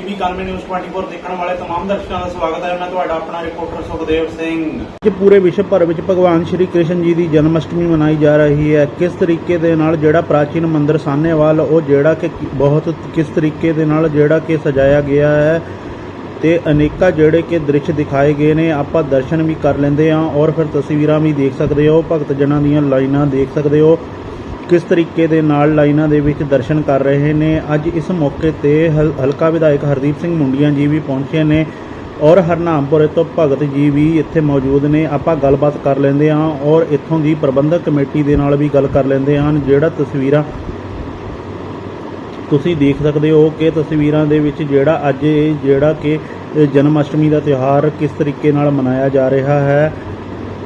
TV ਕਾਲਮੇ news 24 ਦੇਖਣ ਵਾਲੇ ਤਮਾਮ ਦਰਸ਼ਕਾਂ ਦਾ ਸਵਾਗਤ ਹੈ। ਮੈਂ ਤੁਹਾਡਾ ਆਪਣਾ ਰਿਪੋਰਟਰ ਸੁਖਦੇਵ ਸਿੰਘ। ਕਿ ਪੂਰੇ ਵਿਸ਼ਵ ਭਰ ਵਿੱਚ ਭਗਵਾਨ ਸ਼੍ਰੀ ਕ੍ਰਿਸ਼ਨ ਜੀ ਦੀ ਜਨਮ ਅਸ਼ਟਮੀ ਮਨਾਈ ਜਾ ਰਹੀ ਹੈ। ਕਿਸ ਤਰੀਕੇ ਦੇ ਨਾਲ ਜਿਹੜਾ ਪ੍ਰਾਚੀਨ ਮੰਦਿਰ ਸਾਨੇਵਾਲ ਉਹ ਜਿਹੜਾ ਕਿ ਬਹੁਤ ਕਿਸ ਤਰੀਕੇ ਦੇ ਨਾਲ ਜਿਹੜਾ ਕਿ ਸਜਾਇਆ ਗਿਆ ਹੈ ਤੇ ਅਨੇਕਾਂ ਜਿਹੜੇ ਕਿ ਦ੍ਰਿਸ਼ ਦਿਖਾਏ ਗਏ ਨੇ, ਆਪਾਂ ਦਰਸ਼ਨ ਵੀ ਕਰ ਲੈਂਦੇ ਆ ਔਰ ਫਿਰ ਤਸਵੀਰਾਂ ਵੀ ਦੇਖ ਸਕਦੇ ਹੋ, ਭਗਤ ਜਨਾਂ ਦੀਆਂ ਲਾਈਨਾਂ ਦੇਖ ਸਕਦੇ ਹੋ। ਕਿਸ ਤਰੀਕੇ ਦੇ ਨਾਲ ਲਾਈਨਾਂ ਦੇ ਵਿੱਚ ਦਰਸ਼ਨ ਕਰ ਰਹੇ ਨੇ? ਅੱਜ ਇਸ ਮੌਕੇ ਤੇ ਹਲ- ਹਲਕਾ ਵਿਧਾਇਕ ਹਰਦੀਪ ਸਿੰਘ ਮੁੰਡੀਆਂ ਜੀ ਵੀ ਪਹੁੰਚੇ ਨੇ ਔਰ ਹਰਨਾਮਪੁਰੇ ਤੋਂ ਭਗਤ ਜੀ ਵੀ ਇੱਥੇ ਮੌਜੂਦ ਨੇ। ਆਪਾਂ ਗੱਲਬਾਤ ਕਰ ਲੈਂਦੇ ਹਾਂ ਔਰ ਇੱਥੋਂ ਦੀ ਪ੍ਰਬੰਧਕ ਕਮੇਟੀ ਦੇ ਨਾਲ ਵੀ ਗੱਲ ਕਰ ਲੈਂਦੇ ਹਾਂ। ਜਿਹੜਾ ਤਸਵੀਰਾਂ ਤੁਸੀਂ ਦੇਖ ਸਕਦੇ ਹੋ ਕਿ ਤਸਵੀਰਾਂ ਦੇ ਵਿੱਚ ਜਿਹੜਾ ਅੱਜ ਜਿਹੜਾ ਕਿ ਜਨਮ ਅਸ਼ਟਮੀ ਦਾ ਤਿਉਹਾਰ ਕਿਸ ਤਰੀਕੇ ਨਾਲ ਮਨਾਇਆ ਜਾ ਰਿਹਾ ਹੈ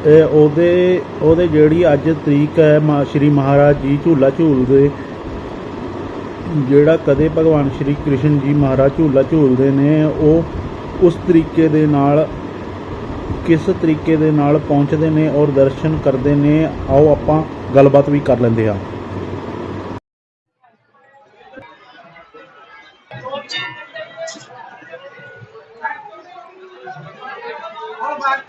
ਇਹ ਉਹਦੇ ਉਹਦੇ ਜਿਹੜੀ ਅੱਜ ਤਰੀਕ ਹੈ ਮਾ- ਸ਼੍ਰੀ ਮਹਾਰਾਜ ਜੀ ਝੂਲਾ ਝੂਲਦੇ ਜਿਹੜਾ ਕਦੇ ਭਗਵਾਨ ਸ਼੍ਰੀ ਕ੍ਰਿਸ਼ਨ ਜੀ ਮਹਾਰਾਜ ਝੂਲਾ ਝੂਲਦੇ ਨੇ, ਉਹ ਉਸ ਤਰੀਕੇ ਦੇ ਨਾਲ, ਕਿਸ ਤਰੀਕੇ ਦੇ ਨਾਲ ਪਹੁੰਚਦੇ ਨੇ ਔਰ ਦਰਸ਼ਨ ਕਰਦੇ ਨੇ, ਆਓ ਆਪਾਂ ਗੱਲਬਾਤ ਵੀ ਕਰ ਲੈਂਦੇ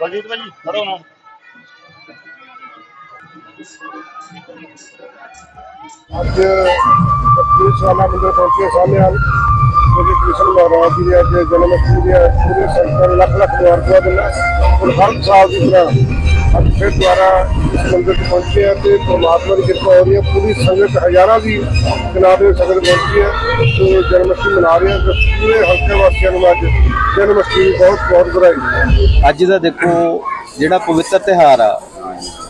ਬਲਜੀਤ ਭਾਜੀ, ਖੜੋ ਨਾ। ਅੱਜ ਪੁਲਿਸ ਵਾਲਾ ਮੰਦਰ ਪਹੁੰਚੇ ਸਾਹਮਣੇ ਹਨ ਜਿਹੜੇ ਕ੍ਰਿਸ਼ਨ ਮਹਾਰਾਜ ਜੀ ਦੇ ਅੱਜ ਜਨਮ ਅਸ਼ਟਮੀ ਦੇ ਪੂਰੇ ਸੰਗਤਾਂ ਨੂੰ ਲੱਖ ਲੱਖ ਮੁਬਾਰਕਾਂ ਦਿੰਦਾ ਔਰ ਹਰ ਸਾਲ ਦੀ ਤਰ੍ਹਾਂ ਅੱਜ ਫਿਰ ਦੁਆਰਾ ਇਸ ਮੰਦਰ 'ਚ ਤੇ ਪਰਮਾਤਮਾ ਦੀ ਕਿਰਪਾ ਹੋ ਰਹੀ ਹੈ। ਪੂਰੀ ਸੰਗਤ ਹਜ਼ਾਰਾਂ ਦੀ ਗਿਣਤੀ ਦੇ ਸੰਗਤ ਪਹੁੰਚੀ ਹੈ। ਤੇ ਜਨਮ ਮਨਾ ਰਹੇ ਆ ਤੇ ਪੂਰੇ ਹਲਕੇ ਵਾਸੀਆਂ ਨੂੰ ਅੱਜ ਜਨਮ ਬਹੁਤ ਬਹੁਤ ਵਧਾਈ। ਅੱਜ ਦਾ ਦੇਖੋ, ਜਿਹੜਾ ਪਵਿੱਤਰ ਤਿਹਾਰ ਆ,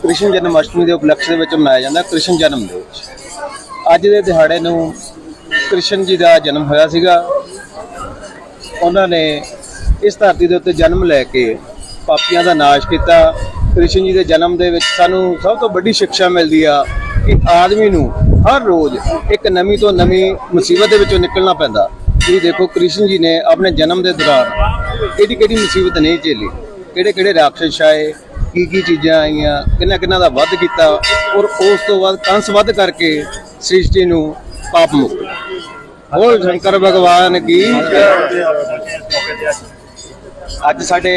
ਕ੍ਰਿਸ਼ਨ ਜਨਮ ਅਸ਼ਟਮੀ ਦੇ ਉਪਲਕਸ਼ ਦੇ ਵਿੱਚ ਮਨਾਇਆ ਜਾਂਦਾ, ਕ੍ਰਿਸ਼ਨ ਜਨਮ ਦਿਵਸ ਅੱਜ ਦੇ ਦਿਹਾੜੇ ਨੂੰ ਕ੍ਰਿਸ਼ਨ ਜੀ ਦਾ ਜਨਮ ਹੋਇਆ ਸੀਗਾ। ਉਹਨਾਂ ਨੇ ਇਸ ਧਰਤੀ ਦੇ ਉੱਤੇ ਜਨਮ ਲੈ ਕੇ ਪਾਪੀਆਂ ਦਾ ਨਾਸ਼ ਕੀਤਾ। ਕ੍ਰਿਸ਼ਨ ਜੀ ਦੇ ਜਨਮ ਦੇ ਵਿੱਚ ਸਾਨੂੰ ਸਭ ਤੋਂ ਵੱਡੀ ਸਿੱਖਿਆ ਮਿਲਦੀ ਆ ਕਿ ਆਦਮੀ ਨੂੰ ਹਰ ਰੋਜ਼ ਇੱਕ ਨਵੀਂ ਤੋਂ ਨਵੀਂ ਮੁਸੀਬਤ ਦੇ ਵਿੱਚੋਂ ਨਿਕਲਣਾ ਪੈਂਦਾ। ਤੁਸੀਂ ਦੇਖੋ, ਕ੍ਰਿਸ਼ਨ ਜੀ ਨੇ ਆਪਣੇ ਜਨਮ ਦੇ ਦੌਰਾਨ ਕਿਹੜੀ ਕਿਹੜੀ ਮੁਸੀਬਤ ਨਹੀਂ ਝੇਲੀ। ਕਿਹੜੇ ਕਿਹੜੇ ਰਾਖਸ਼ ਆਏ, ਕੀ ਕੀ ਚੀਜ਼ਾਂ ਆਈਆਂ, ਕਿੰਨਾ ਕਿੰਨਾ ਦਾ ਵੱਧ ਕੀਤਾ ਔਰ ਉਸ ਤੋਂ ਬਾਅਦ ਕੰਸ ਵੱਧ ਕਰਕੇ ਸ੍ਰਿਸ਼ਟੀ ਨੂੰ ਪਾਪ ਮੁਕਤ। ਹੋਰ ਸ਼ੰਕਰ ਭਗਵਾਨ ਕੀ ਅੱਜ ਸਾਡੇ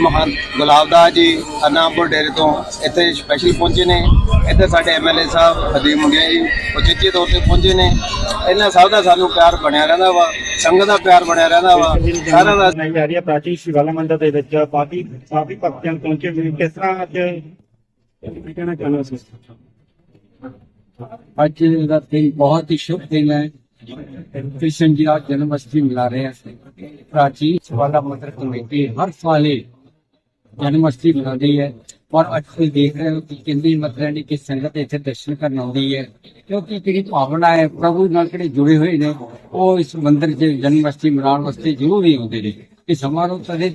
ਮਹਾਨ ਗੁਲਾਬਦਾਸ ਜੀ ਅਨਾਮਪੁਰ ਡੇਰੇ ਤੋਂ ਇੱਥੇ ਸਪੈਸ਼ਲ ਪਹੁੰਚੇ ਨੇ। ਇੱਥੇ ਸਾਡੇ ਐਮਐਲਏ ਸਾਹਿਬ ਹਦੀਪ ਮੁੰਡਿਆ ਜੀ ਉਚੇਚੇ ਤੌਰ ਤੇ ਪਹੁੰਚੇ ਨੇ। ਇਹਨਾਂ ਸਭ ਦਾ ਸਾਨੂੰ ਪਿਆਰ ਬਣਿਆ ਰਹਿੰਦਾ ਵਾ ਸੰਗਤ ਦਾ ਪਿਆਰ ਬਣਿਆ ਰਹਿੰਦਾ ਵਾ। ਸਾਰਿਆਂ ਦਾ ਨਹੀਂ ਜਾ ਰਹੀ ਹੈ ਪ੍ਰਾਚੀਨ ਸ਼ਿਵਾਲਾ ਮੰਦਿਰ ਦੇ ਵਿੱਚ। ਕਾਫੀ ਕਾਫੀ ਭਗਤਾਂ ਪਹੁੰਚੇ ਹੋਏ ਕਿਸ ਤਰ੍ਹਾਂ ਅੱਜ ਕਹਿਣਾ ਚਾਹੁੰਦਾ ਸੀ ਅੱਜ ਦਾ ਦਿਨ ਬਹੁਤ ਹੀ ਸ਼ੁਭ ਦਿਨ ਹੈ। ਕ੍ਰਿਸ਼ਨ ਜੀ ਦਾ ਜਨਮ ਅਸ਼ਟਮੀ ਮਨਾ ਰਹੇ ਹਾਂ ਪ੍ਰਾਚੀਨ ਸਵਾਲਾ ਮੰਦਰ ਕਮੇਟੀ ਹਰ ਸਾਲ ਇਹ ਜਨਮ ਅਸ਼ਟਮੀ ਮਨਾਉਂਦੀ ਹੈ। ਔਰ ਅੱਜ ਤੁਸੀਂ ਦੇਖ ਰਹੇ ਹੋ ਕਿ ਕਿੰਨੀ ਮਾਤਰਾ ਦੀ ਕਿ ਸੰਗਤ ਇੱਥੇ ਦਰਸ਼ਨ ਕਰਨ ਆਉਂਦੀ ਹੈ। ਕਿਉਂਕਿ ਜਿਹੜੀ ਭਾਵਨਾ ਹੈ, ਪ੍ਰਭੂ ਨਾਲ ਜਿਹੜੇ ਜੁੜੇ ਹੋਏ ਨੇ, ਉਹ ਇਸ ਮੰਦਿਰ 'ਚ ਜਨਮ ਮਨਾਉਣ ਵਾਸਤੇ ਜ਼ਰੂਰ ਹੀ ਆਉਂਦੇ ਨੇ। ਇਹ ਸਮਾਰੋਹ ਤਦੇ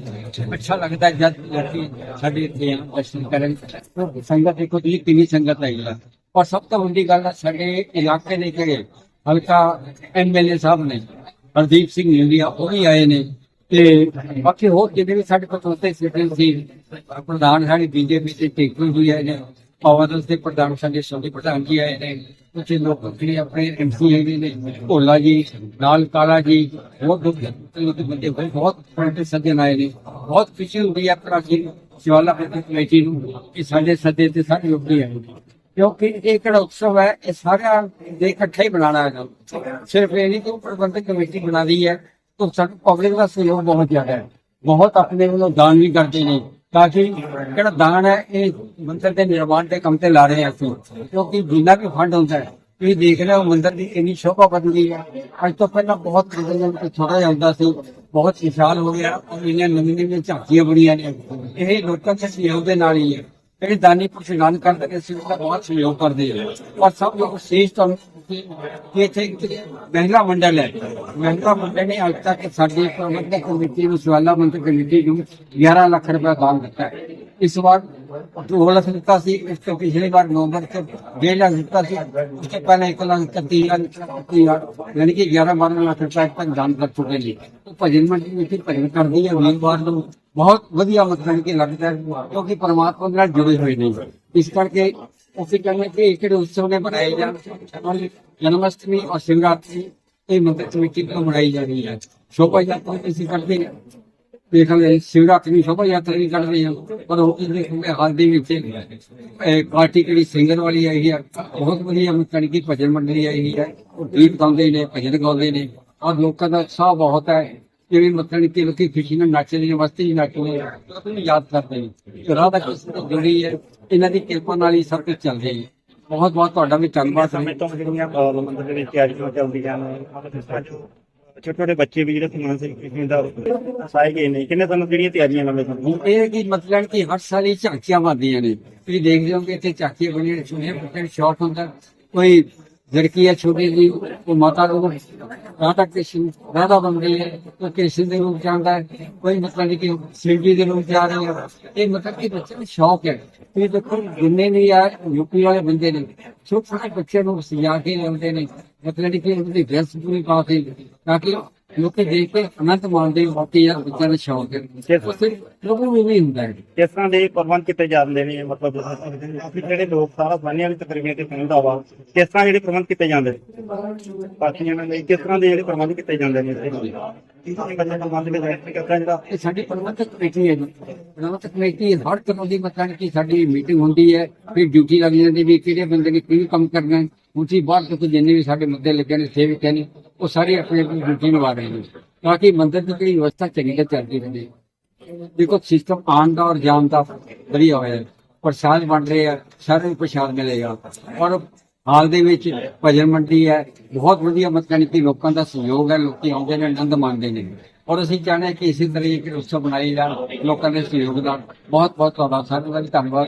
ਅੱਛਾ ਲੱਗਦਾ ਜਦ ਲੋਕੀ ਸਾਡੇ ਇੱਥੇ ਦਰਸ਼ਨ ਕਰਨ। ਸੰਗਤ ਦੇਖੋ ਤੁਸੀਂ ਕਿੰਨੀ ਸੰਗਤ ਆਈ ਹੈ। ਔਰ ਸਭ ਤੋਂ ਵੱਡੀ ਗੱਲ ਹੈ ਸਾਡੇ ਇਲਾਕੇ ਦੇ ਕਿਹੜੇ ਹਲਕਾ ਐਮਐਲਏ ਸਾਹਿਬ ਨੇ, ਹਰਦੀਪ ਸਿੰਘ ਇੰਡੀਆ ਉਹ ਵੀ ਆਏ ਨੇ। ਤੇ ਬਾਕੀ ਹੋਰ ਜਿੰਨੇ ਵੀ ਸਾਡੇ ਪਤਵੰਤੇ ਸਿਟੀਜ਼ਨ ਸੀ ਪ੍ਰਧਾਨ ਸਾਡੀ ਬੀਜੇਪੀ ਤੇ ਟੇਕੂ ਹੋਈ ਹੈ ਨੇ ਪਵਨ ਦੇ ਪ੍ਰਧਾਨ ਸਾਡੇ ਸੋਢੀ ਪ੍ਰਧਾਨ ਜੀ ਆਏ ਨੇ ਕੁਝ ਲੋਕ ਜਿਹੜੇ ਆਪਣੇ ਐਮਸੀ ਨੇ, ਭੋਲਾ ਜੀ, ਨਾਲ ਕਾਲਾ ਜੀ ਬਹੁਤ ਲੋਕ ਬੰਦੇ ਹੋਏ, ਬਹੁਤ ਬੜੇ ਸੱਜਣ ਆਏ ਨੇ, ਬਹੁਤ ਖੁਸ਼ੀ ਹੁੰਦੀ ਹੈ ਪ੍ਰਾਚੀਨ ਸ਼ਿਵਾਲਾ ਮੰਦਿਰ ਕਮੇਟੀ ਨੂੰ, ਕਿ ਸਾਡੇ ਸੱਦੇ ਤੇ ਸਾਰੇ ਲੋਕ ਆਏ ਕਿਉਂਕਿ ਇਹ ਕਿਹੜਾ ਉਤਸਵ ਹੈ, ਇਹ ਸਾਰਿਆਂ ਦੇ ਇਕੱਠੇ ਹੀ ਬਣਾਉਣਾ ਹੈ। ਸਿਰਫ ਇਹ ਨਹੀਂ ਕਿ ਪ੍ਰਬੰਧਕ ਕਮੇਟੀ ਬਣਾਦੀ ਹੈ ਤਾਂ ਸਾਨੂੰ ਪਬਲਿਕ ਦਾ ਸਹਿਯੋਗ ਬਹੁਤ ਜ਼ਿਆਦਾ ਹੈ। ਬਹੁਤ ਆਪਣੇ ਵੱਲੋਂ ਦਾਨ ਵੀ ਕਰਦੇ ਨੇ ਤਾਂ ਕਿ ਕਿਹੜਾ ਦਾਨ ਹੈ, ਇਹ ਮੰਦਿਰ ਦੇ ਨਿਰਮਾਣ ਦੇ ਕੰਮ ਤੇ ਲਾ ਰਹੇ ਹਾਂ ਅਸੀਂ। ਕਿਉਂਕਿ ਜਿੰਨਾ ਵੀ ਫੰਡ ਹੁੰਦਾ ਹੈ, ਤੁਸੀਂ ਦੇਖ ਰਹੇ ਹੋ ਮੰਦਿਰ ਦੀ ਇੰਨੀ ਸ਼ੋਭਾ ਬਣ ਗਈ ਹੈ। ਅੱਜ ਤੋਂ ਪਹਿਲਾਂ ਬਹੁਤ ਮੰਦਿਰ ਛੋਟਾ ਜਿਹਾ ਹੁੰਦਾ ਸੀ, ਬਹੁਤ ਵਿਸ਼ਾਲ ਹੋ ਗਿਆ। ਔਰ ਇਹਨਾਂ ਨਵੀਂ ਨਵੀਆਂ ਝਾਂਕੀਆਂ ਬਣੀਆਂ ਨੇ। ਇਹ ਲੋਕਾਂ ਦੇ ਸਹਿਯੋਗ ਦੇ ਨਾਲ ਹੀ ਹੈ। ਜਿਹੜੇ ਦਾਨੀ ਪ੍ਰਸ਼ਨਾਨ ਕਰਦੇ ਨੇ ਅਸੀਂ ਉਹਦਾ ਬਹੁਤ ਸਹਿਯੋਗ ਕਰਦੇ ਹਾਂ ਔਰ ਸਭ ਲੋਕ ਸੀਸ ਤੋਂ ਕਿ ਇੱਥੇ ਇੱਕ ਮਹਿਲਾ ਮੰਡਲ ਹੈ ਮਹਿਲਾ ਮੰਡਲ ਨੇ ਅੱਜ ਤੱਕ ਸਾਡੀ ਪ੍ਰਬੰਧਕ ਕਮੇਟੀ ਨੂੰ ਸਵਾਲਾ ਮੰਤਰੀ ਕਮੇਟੀ ਨੂੰ 11 ਲੱਖ ਰੁਪਏ ਦਾਨ ਦਿੱਤਾ ਹੈ ਇਸ ਵਾਰ ਦੋ ਲੱਖ ਦਿੱਤਾ ਸੀ ਇਸ ਤੋਂ ਪਿਛਲੇ ਵਾਰ ਨਵੰਬਰ ਚ 2 ਲੱਖ ਦਿੱਤਾ ਸੀ ਉਸ ਤੋਂ ਪਹਿਲਾਂ 1 ਲੱਖ ਇਕੱਤੀ ਹਜ਼ਾਰ ਇਕੱਤੀ ਹਜ਼ਾਰ, ਯਾਨੀ ਕਿ 11 12 ਲੱਖ ਰੁਪਏ ਤੱਕ ਦਾਨ ਕਰ ਚੁੱਕੇ ਨੇ ਉਹ ਭਜਨ ਮੰਡਲੀ ਵਿੱਚ ਭਜਨ ਬਹੁਤ ਵਧੀਆ ਮਤਲਬ ਕਿ ਲੱਗਦਾ ਹੈ ਕਿਉਂਕਿ ਪਰਮਾਤਮਾ ਨਾਲ ਜੁੜੇ ਹੋਏ ਨੇ। ਇਸ ਕਰਕੇ ਅਸੀਂ ਕਹਿੰਦੇ ਕਿ ਇਹ ਕਿਹੜੇ ਉਤਸਵ ਨੇ ਬਣਾਏ ਜਾਣ? ਔਰ ਜਨਮ ਔਰ ਸ਼ਿਵਰਾਤਰੀ ਇਹ ਮੰਦਰ ਕਮੇਟੀ ਤੋਂ ਬਣਾਈ ਜਾ ਰਹੀ ਹੈ? ਸ਼ੋਭਾ ਯਾਤਰਾ ਅਸੀਂ ਕਰਦੇ ਹਾਂ। ਦੇਖ ਲੈ ਸ਼ਿਵਰਾਤਰੀ ਸ਼ੋਭਾ ਯਾਤਰਾ ਵੀ ਕਰਦੇ ਹਾਂ। ਪਰ ਉਹ ਕੀ ਹਾਲ ਦੇ ਵਿੱਚ ਪਾਰਟੀ ਕਿਹੜੀ ਸਿੰਗਰ ਵਾਲੀ ਆਈ ਹੈ, ਬਹੁਤ ਵਧੀਆ ਮਤਲਬ ਕਿ ਭਜਨ ਮੰਡਲੀ ਆਈ ਹੈ। ਉਹ ਗੀਤ ਗਾਉਂਦੇ ਨੇ, ਭਜਨ ਗਾਉਂਦੇ ਨੇ। ਔਰ ਲੋਕਾਂ ਦਾ ਉਤਸ਼ਾਹ ਬਹੁਤ ਹੈ। ਜਿਵੇਂ ਮਤਲਬ ਕਿ ਲੋਕੀ ਖੁਸ਼ੀ ਨਾਲ ਨੱਚਦੇ ਨੇ ਮਸਤੀ ਨਾਲ ਨੱਚਦੇ ਨੇ ਲੋਕਾਂ ਨੂੰ ਯਾਦ ਕਰਦੇ ਨੇ। ਰਾਧਾ ਕ੍ਰਿਸ਼ਨ ਦੀ ਜੁੜੀ ਹੈ ਇਹਨਾਂ ਦੀ ਕਿਰਪਾ ਨਾਲ ਹੀ ਸਭ ਕੁਝ ਚੱਲ ਰਹੀ ਹੈ। ਬਹੁਤ ਬਹੁਤ ਤੁਹਾਡਾ ਵੀ ਧੰਨਵਾਦ ਸਮੇਂ ਤੋਂ ਜਿਹੜੀਆਂ ਮੰਦਰ ਦੇ ਵਿੱਚ ਤਿਆਰੀਆਂ ਚੱਲਦੀਆਂ ਨੇ ਜੋ ਛੋਟੇ ਛੋਟੇ ਬੱਚੇ ਵੀ ਜਿਹੜੇ ਸਮਾਨ ਸੇ ਕ੍ਰਿਸ਼ਨ ਦਾ ਸਾਏ ਗਏ ਨੇ ਕਿੰਨੇ ਤੁਹਾਨੂੰ ਜਿਹੜੀਆਂ ਤਿਆਰੀਆਂ ਲੰਮੇ ਹੁਣ ਇਹ ਕਿ ਮਤਲਬ ਕਿ ਹਰ ਸਾਲ ਹੀ ਝਾਕੀਆਂ ਬਣਦੀਆਂ ਨੇ। ਤੁਸੀਂ ਦੇਖਦੇ ਹੋ ਕਿ ਇੱਥੇ ਝਾਕੀਆਂ ਬਣੀਆਂ ਨੇ ਛੋਟੇ ਬੱਚੇ ਸ਼ਾਰਟ ਹੁੰਦਾ। ਕੋਈ ਲੜਕੀ ਹੈ ਛੋਟੀ ਜੀ ਉਹ ਮਾਤਾ ਨੂੰ ਰਾਧਾ ਕ੍ਰਿਸ਼ਨ ਰਾਧਾ ਬਣ ਗਈ ਹੈ ਕੋਈ ਕ੍ਰਿਸ਼ਨ ਦੇ ਰੂਪ ਜਾਂਦਾ ਹੈ, ਕੋਈ ਮਤਲਬ ਕਿ ਸ਼ਿਵ ਜੀ ਦੇ ਰੂਪ ਜਾ ਰਹੀ ਹੈ ਇਹ ਮਤਲਬ ਕਿ ਬੱਚੇ ਨੂੰ ਸ਼ੌਕ ਹੈ। ਤੁਸੀਂ ਦੇਖੋ, ਜਿੰਨੇ ਵੀ ਆ ਯੂਪੀ ਵਾਲੇ ਬੰਦੇ ਨੇ ਛੋਟੇ ਛੋਟੇ ਬੱਚੇ ਨੂੰ ਸਜਾ ਕੇ ਲਿਆਉਂਦੇ ਨੇ, ਮਤਲਬ ਕਿ ਉਹਨਾਂ ਡਰੈਸ ਪੂਰੀ ਪਾ ਕੇ, ਤਾਂ ਕਿ ਲੋਕੀ ਦੇਖ ਕੇ ਆਨੰਦ ਮਾਣਦੇ ਵਾਕਈ ਯਾਰ ਬੱਚਿਆਂ ਦਾ ਸ਼ੌਕ ਹੈ। ਉਸੇ ਲੋਕਾਂ ਨੂੰ ਵੀ ਹੁੰਦਾ ਹੈ। ਕਿਸ ਤਰ੍ਹਾਂ ਦੇ ਪ੍ਰਬੰਧ ਕੀਤੇ ਜਾਂਦੇ ਨੇ ਮਤਲਬ ਕਾਫੀ ਜਿਹੜੇ ਲੋਕ ਸਾਰਾ ਬਾਨੀਆਂ ਵਾਲੀ ਤਕਰੀਬਨ ਤੇ ਪਹੁੰਚਦਾ ਵਾ ਕਿਸ ਤਰ੍ਹਾਂ ਜਿਹੜੇ ਪ੍ਰਬੰਧ ਕੀਤੇ ਜਾਂਦੇ ਨੇ। ਬਾਕੀਆਂ ਨਾਲ ਕਿਸ ਤਰ੍ਹਾਂ ਦੇ ਜਿਹੜੇ ਪ੍ਰਬੰਧ ਕੀਤੇ ਜਾਂਦੇ ਨੇ ਵਿੱਚ ਇਹ ਸਾਡੀ ਪ੍ਰਬੰਧਕ ਕਮੇਟੀ ਹੈ ਜੀ। ਪ੍ਰਬੰਧਕ ਕਮੇਟੀ ਹਰ ਤਰ੍ਹਾਂ ਦੀ ਮਤਲਬ ਕਿ ਸਾਡੀ ਮੀਟਿੰਗ ਹੁੰਦੀ ਹੈ ਫਿਰ ਡਿਊਟੀ ਲੱਗ ਜਾਂਦੀ ਵੀ ਕਿਹੜੇ ਬੰਦੇ ਨੇ ਕੀ ਕੰਮ ਕਰਨਾ ਹੈ ਬਾਹਰ ਤੋਂ ਜਿੰਨੇ ਵੀ ਸਾਡੇ ਮੁੱਦੇ ਲੱਗੇ ਨੇ, ਸੇਵਕ ਨੇ, ਉਹ ਸਾਰੇ ਆਪਣੀ ਆਪਣੀ ਡਿਊਟੀ ਨਿਭਾ ਰਹੇ ਨੇ। ਤਾਂ ਕਿ ਮੰਦਰ ਦੀ ਜਿਹੜੀ ਵਿਵਸਥਾ ਚੰਗੀ ਤਰ੍ਹਾਂ ਚੱਲਦੀ ਰਹੇ। ਦੇਖੋ ਸਿਸਟਮ ਆਉਣ ਦਾ ਔਰ ਜਾਣ ਦਾ ਵਧੀਆ ਹੋਇਆ ਪ੍ਰਸ਼ਾਦ ਵੰਡ ਰਹੇ ਆ, ਸਾਰਿਆਂ ਨੂੰ ਪ੍ਰਸ਼ਾਦ ਮਿਲੇਗਾ। ਔਰ ਹਾਲ ਦੇ ਵਿੱਚ ਭਜਨ ਮੰਡੀ ਹੈ, ਬਹੁਤ ਵਧੀਆ ਮਤਲਬ ਕਿ ਲੋਕਾਂ ਦਾ ਸਹਿਯੋਗ ਹੈ, ਲੋਕੀ ਆਉਂਦੇ ਨੇ, ਆਨੰਦ ਮਾਣਦੇ ਨੇ। ਔਰ ਅਸੀਂ ਚਾਹੁੰਦੇ ਹਾਂ ਕਿ ਇਸੇ ਤਰ੍ਹਾਂ ਇੱਕ ਉਤਸਵ ਬਣਾਈ ਜਾਣ ਲੋਕਾਂ ਦੇ ਸਹਿਯੋਗ ਦਾ ਬਹੁਤ ਬਹੁਤ ਤੁਹਾਡਾ ਸਾਰਿਆਂ ਦਾ ਵੀ ਧੰਨਵਾਦ।